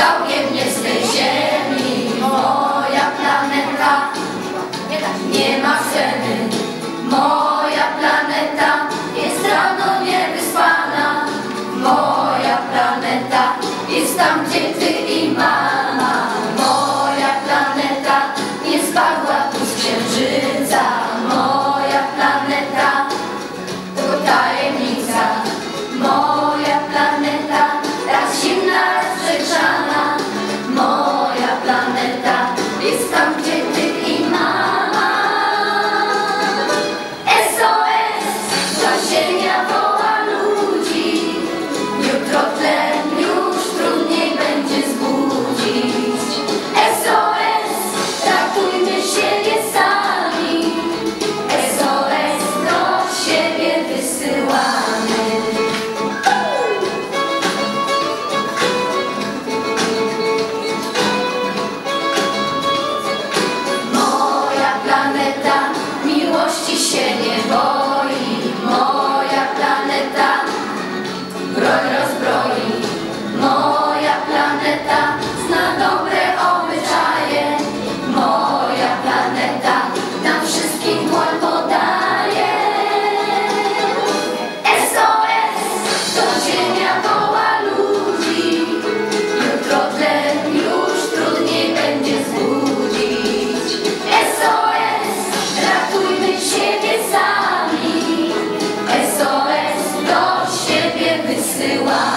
całkiem nie z tej ziemi. Moja planeta nie tak ma sceny Moja planeta jest rano niewyspana. Moja planeta jest tam, gdzie ty i mama. come say what?